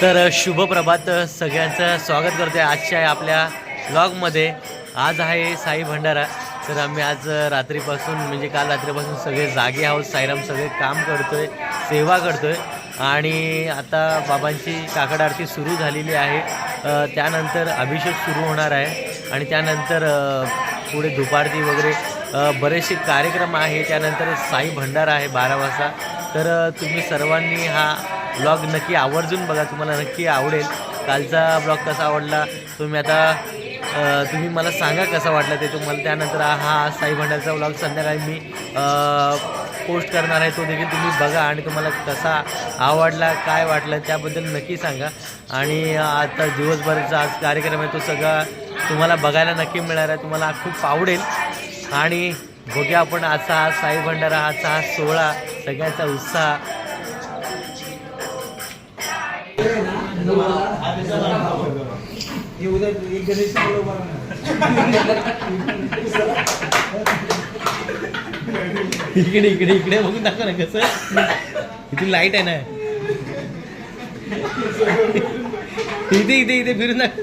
तर शुभ प्रभात सगळ्यांचं स्वागत करतोय आजच्या आपल्या ब्लॉगमध्ये आज आहे साई भंडारा. तर आम्ही आज रात्रीपासून म्हणजे काल रात्रीपासून सगळे जागे आहोत. साईराम सगळे काम करतो आहे सेवा करतो आहे आणि आता बाबांची काकड आरती सुरू झालेली आहे. त्यानंतर अभिषेक सुरू होणार आहे. आणि त्यानंतर पुढे दुपारती वगैरे बरेचसे कार्यक्रम आहे. त्यानंतर साई भंडारा आहे बारा वाजता. तर तुम्ही सर्वांनी हा ब्लॉग नक्की आवर्जून बघा तुम्हाला नक्की आवडेल. कालचा ब्लॉग कसा आवडला तुम्ही आता तुम्ही मला सांगा कसा वाटला ते तुम्हाला. त्यानंतर हा साई भंडारचा ब्लॉग संध्याकाळी मी पोस्ट करणार आहे तो देखील तुम्ही बघा आणि तुम्हाला कसा आवडला काय वाटलं त्याबद्दल नक्की सांगा. आणि आता दिवसभरचा आज कार्यक्रम आहे तो सगळा तुम्हाला बघायला नक्की मिळणार आहे तुम्हाला खूप आवडेल. आणि बघूया आपण आजचा हा साई भंडारा आजचा हा सोहळा सगळ्यांचा उत्साह. हे उद्या एक गणेश इकडे इकडे इकडे बघून दाखव ना कसं. इथे लाइट आहे ना. इथे इथे इथे फिरून दाखव.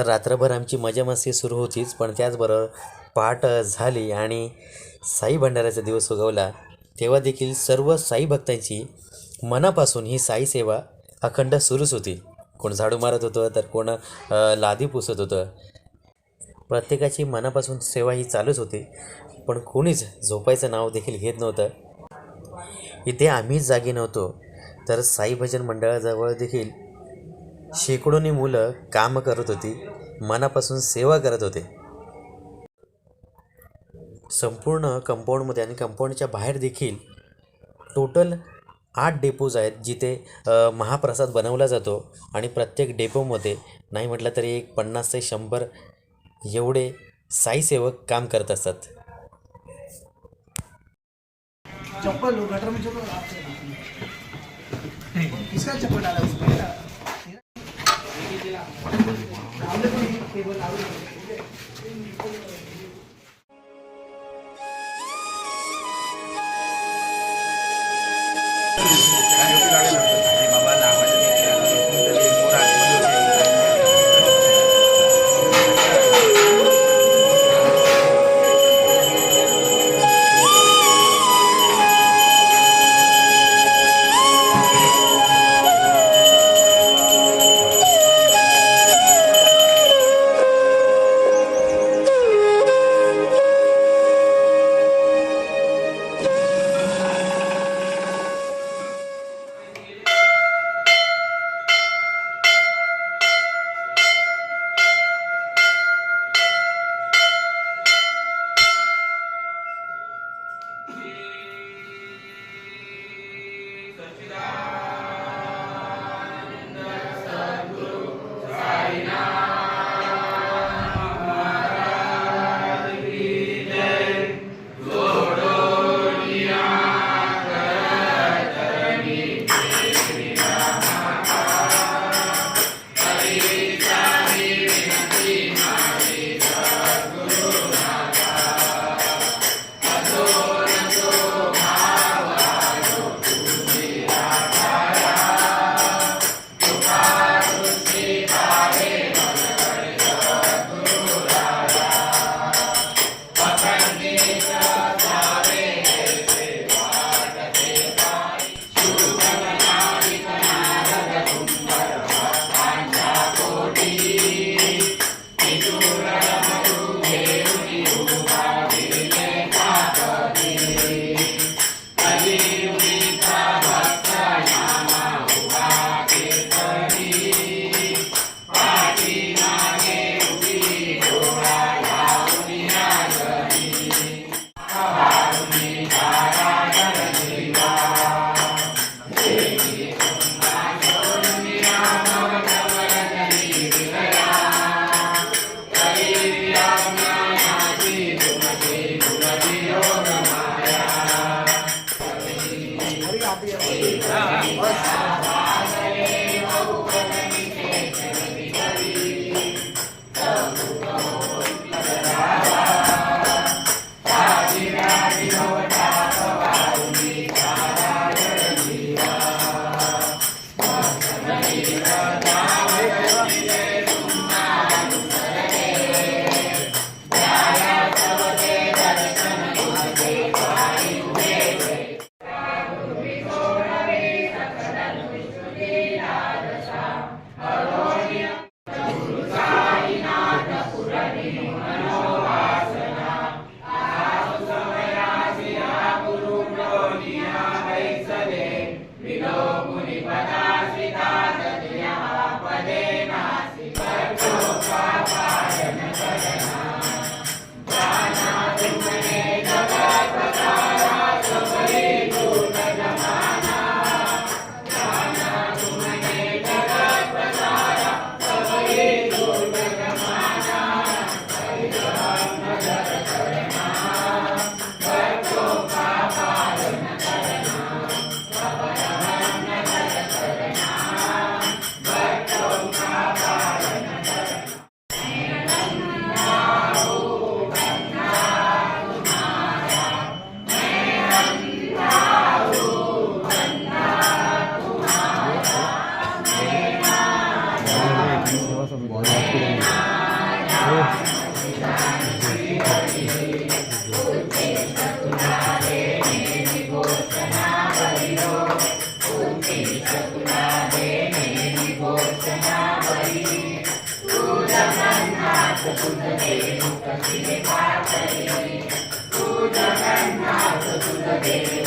तर रात्रभर आमची मजा मस्ती सुरू होतीच पण त्याचबरोबर पहाट झाली आणि साई भंडाऱ्याचा दिवस उगवला. तेव्हा देखील सर्व साई भक्तांची मनापासून ही साई सेवा अखंड सुरूच होती. कोण झाडू मारत होतं तर कोण लादी पुसत होतं. प्रत्येकाची मनापासून सेवा ही चालूच होती पण कोणीच झोपायचं नाव देखील घेत नव्हतं. इथे आम्हीच जागी नव्हतो तर साई भजन मंडळाजवळ देखील शेकडोनी मुलं काम करत होती मनापासून सेवा करत होते. संपूर्ण कंपाऊंडमध्ये आणि कंपाऊंडच्या बाहेर देखील टोटल आठ डेपोज आहेत जिथे महाप्रसाद बनवला जातो आणि प्रत्येक डेपोमध्ये नाही म्हटलं तरी एक पन्नास ते शंभर एवढे साईसेवक काम करत असतात. चप्पल गटर में किसका चप्पल डाला আমাদের কেবল আরও Hare Rama Thank you.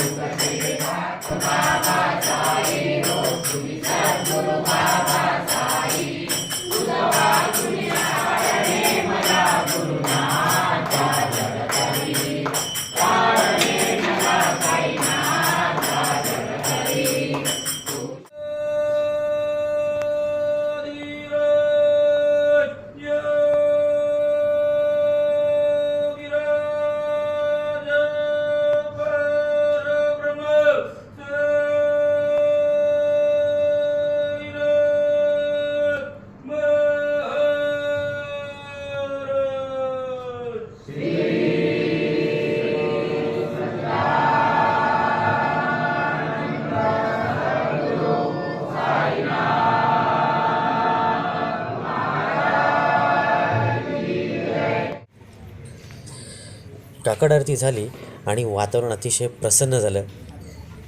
काकड आरती झाली आणि वातावरण अतिशय प्रसन्न झालं.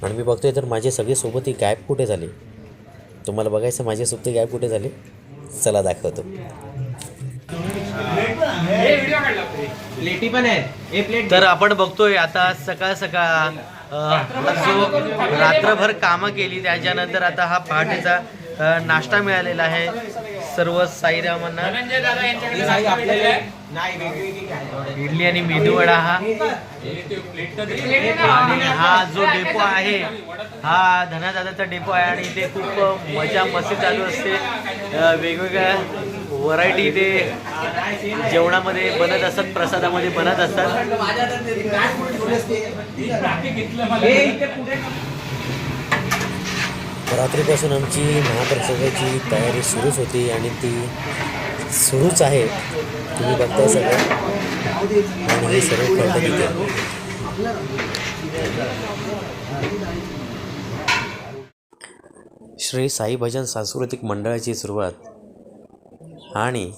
आणि मी बघतोय तर माझे सगळे सोबती गायब कुठे झाले? तुम्हाला बघायचं माझे सोबती गायब कुठे झाले? चला दाखवतो. प्लेटी पण आहेत हे प्लेट तर आपण बघतोय आता सकाळ सकाळ जो रात्रभर कामं केली त्याच्यानंतर आता हा पहाटेचा नाश्ता मिळालेला आहे. सर्व साईरामांना. इडली आणि मेदूवडा हा. आणि हा जो डेपो आहे हा धनादादाचा डेपो आहे आणि इथे खूप मजा मस्ती चालू असते. वेगवेगळ्या व्हरायटी इथे जेवणामध्ये बनत असतात प्रसादामध्ये बनत असतात. रात्रीपासून आमची महाप्रसादाची तयारी सुरूच होती आणि ती सुरूच आहे. तुम्ही बघताय सगळं. आणि हे सर्व कळतं तिथे. श्री साई भजन सांस्कृतिक मंडळाची सुरुवात आणि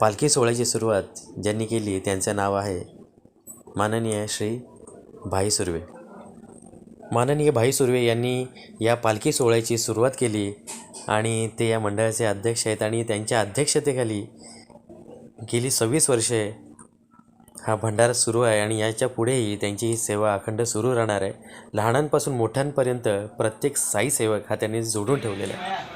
पालखी सोहळ्याची सुरुवात ज्यांनी केली त्यांचं नाव आहे माननीय श्री भाई सुर्वे. माननीय भाई सुर्वे यांनी या पालखी सोहळ्याची सुरुवात केली आणि ते या मंडळाचे अध्यक्ष आहेत आणि त्यांच्या अध्यक्षतेखाली गेली सव्वीस वर्षे हा भंडारा सुरू आहे आणि याच्या पुढेही त्यांची ही सेवा अखंड सुरू राहणार आहे. लहानांपासून मोठ्यांपर्यंत प्रत्येक साई सेवक हा त्यांनी जोडून ठेवलेला आहे.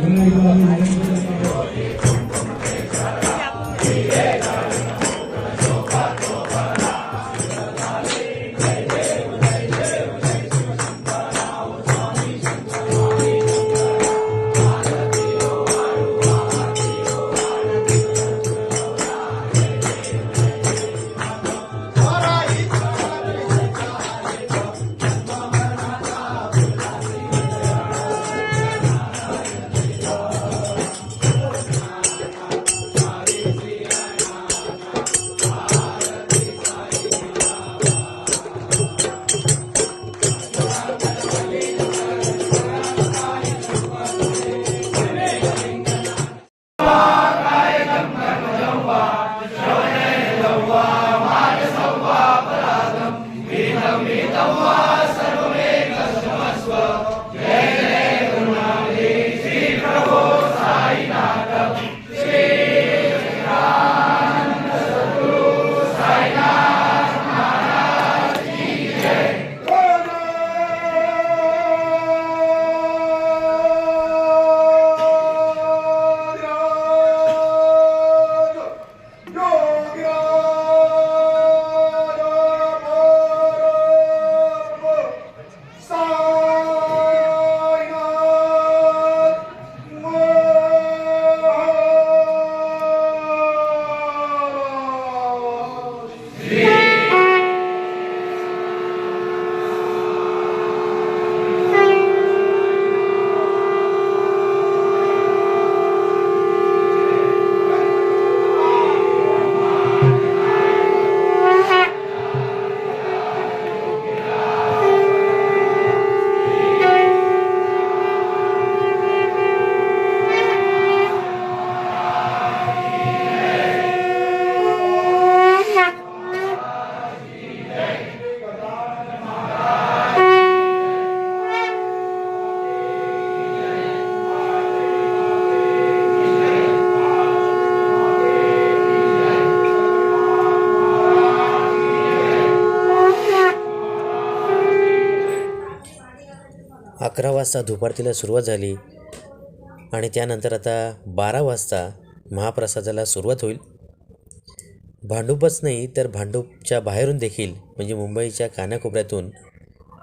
嗯？अकरा वाजता दुपारतीला सुरुवात झाली आणि त्यानंतर आता बारा वाजता महाप्रसादाला सुरुवात होईल. भांडूपच नाही तर भांडूपच्या बाहेरून देखील म्हणजे मुंबईच्या कानाकोपऱ्यातून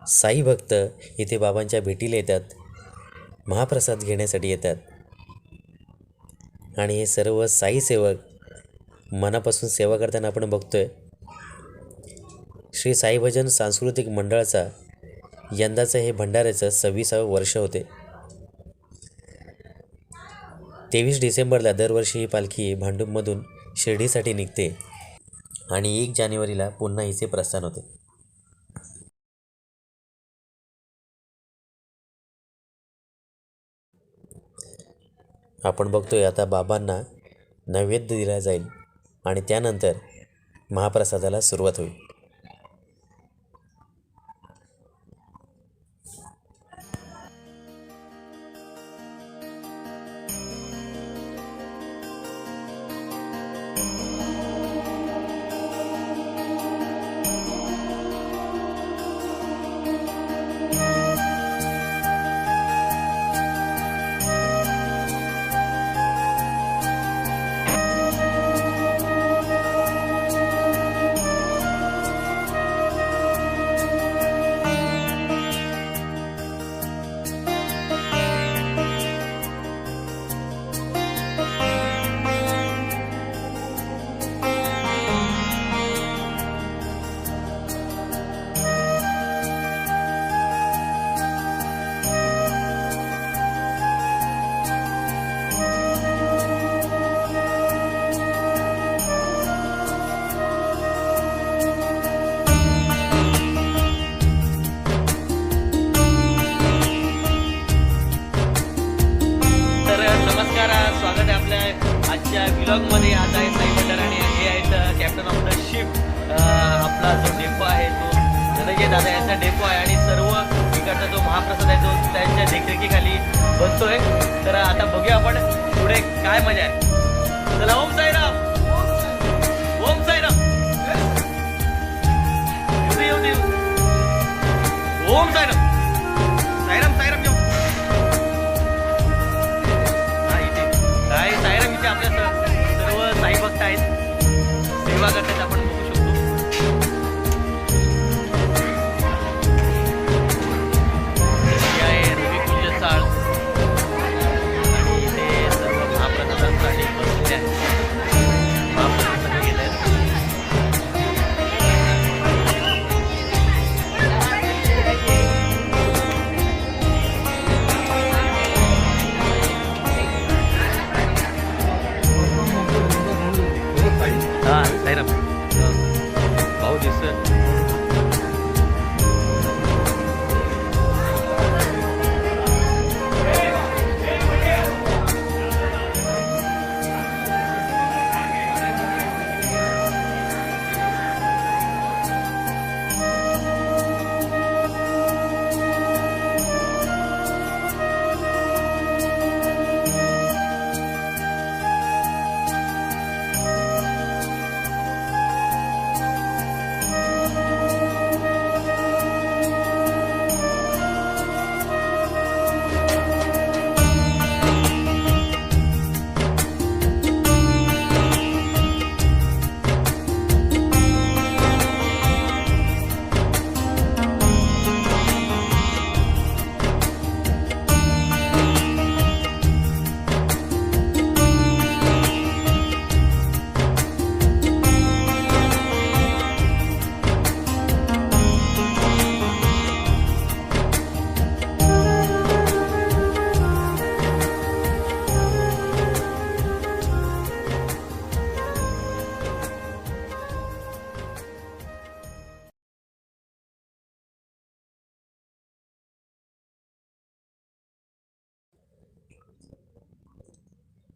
साई भक्त इथे बाबांच्या भेटीला येतात महाप्रसाद घेण्यासाठी येतात. आणि हे सर्व साई सेवक मनापासून सेवा करताना आपण बघतोय. श्री साई भजन सांस्कृतिक मंडळाचा यंदाचं हे भंडाऱ्याचं सव्वीसावं वर्ष होते. तेवीस डिसेंबरला दरवर्षी ही पालखी भांडूपमधून शिर्डीसाठी निघते आणि एक जानेवारीला पुन्हा हिचे प्रस्थान होते. आपण बघतोय आता बाबांना नैवेद्य दिला जाईल आणि त्यानंतर महाप्रसादाला सुरुवात होईल. अरे काय मजा आहे चला ओम साईराम ओम साईराम येऊ दे येऊ दे ओम साईराम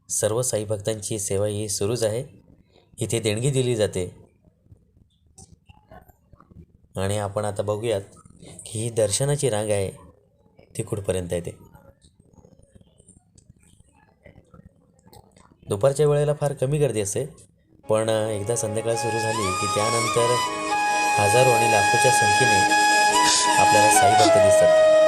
सर्व साईभक्तांची सेवा ही सुरूच आहे. इथे देणगी दिली जाते. आणि आपण आता बघूयात की ही दर्शनाची रांग आहे. ती कुठपर्यंत येते दुपारच्या वेळेला फार कमी गर्दी असते. पण एकदा संध्याकाळ सुरू झाली की त्यानंतर हजारो आणि लाखोच्या संख्येने आपल्याला साईभक्त दिसतात.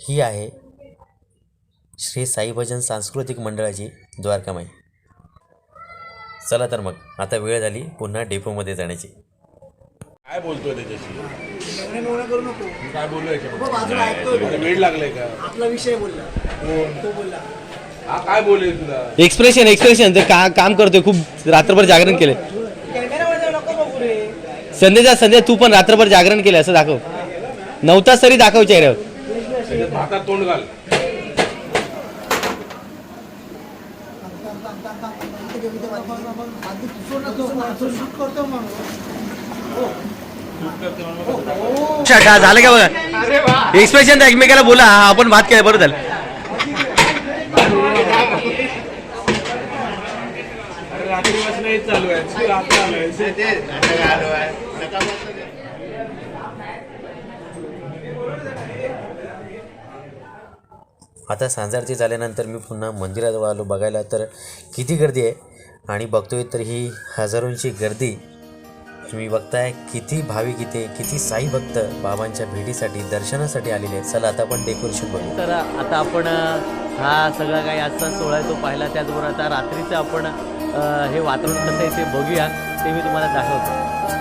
ही आहे श्री साई भजन सांस्कृतिक मंडळाची द्वारकामाई. चला तर मग आता वेळ झाली पुन्हा डेपोमध्ये जाण्याची. काय बोलतोय त्याच्याशी? करू नको. काय बोलू बाबा बाजूला ऐकतोय तो. वेळ लागलाय का? आपला विषय बोलला. तो बोलला. हा काय बोलेल तुला? एक्सप्रेशन एक्सप्रेशन ते का काम करतोय खूप रात्रभर जागरण केले कॅमेरामध्ये नको बघू रे. संध्याचा संध्या तू पण रात्रभर जागरण केलं असं दाखव. नऊ तास तरी दाखव चेहऱ्यावर. भातात तोंड घाल. अच्छा झालं का बघा? एक्सप्रेशन एकमेकाला बोला हा आपण भात केला बरं झालं. हेच चालू आहे. आता सांजारती झाल्यानंतर मी पुन्हा मंदिराजवळ आलो बघायला तर किती गर्दी आहे. आणि बघतोय तर ही हजारोंची गर्दी. तुम्ही बघताय किती भाविक इथे किती साई भक्त बाबांच्या भेटीसाठी दर्शनासाठी आलेले आहेत. चला आता आपण डेकोरेशन बघू तर आता आपण हा सगळा काही आजचा सोहळा आहे तो पाहिला. त्याचबरोबर आता रात्रीचं आपण हे वातावरण कसं आहे ते बघूया. ते मी तुम्हाला दाखवतो.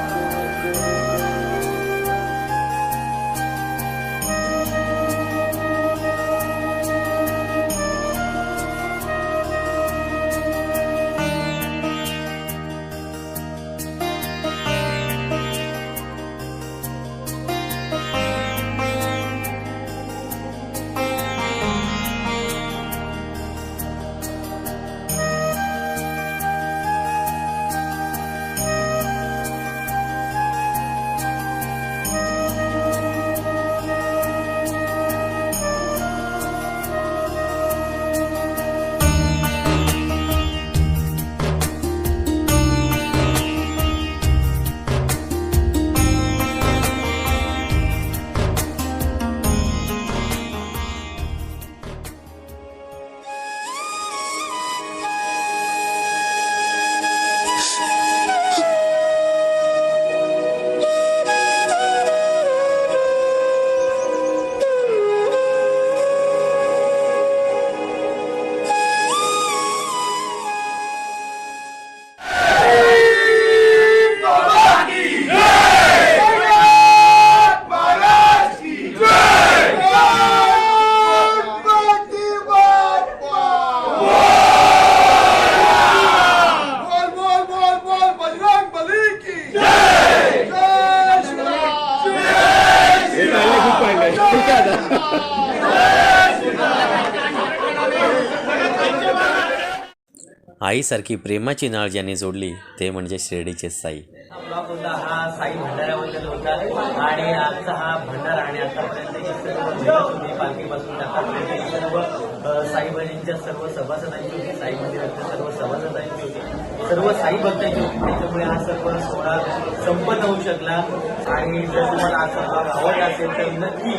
आईसारखी प्रेमाची नाळ ज्यांनी जोडली ते म्हणजे शिर्डीचे साई. आपला हा साई भंडाऱ्याबद्दल होता आणि आजचा हा भंडारा आणि आतापर्यंत सर्व पालखीपासून आतापर्यंत सर्व साई सर्व सभासदांची होती. साई सर्व सभासदांची होती. सर्व साई भक्तांची होती. त्याच्यामुळे हा सर्व सोहळा संपन्न होऊ शकला. आणि जर तुम्हाला हा भाग आवडला असेल तर नक्की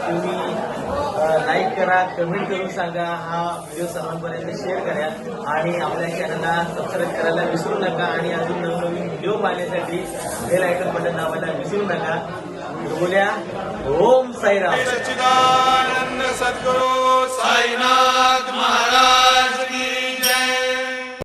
तुम्ही लाईक करा कमेंट करून सांगा. हा व्हिडिओ सर्वांपर्यंत शेअर करा. आणि आपल्या चॅनलला सबस्क्राईब करायला विसरू नका. आणि अजून नवनवीन व्हिडिओ पाहण्यासाठी बेल आयकन बटन दाबायला विसरू नका. बोल्या ओम साईराम. सच्चिदानंद सद्गुरु साईनाथ महाराज.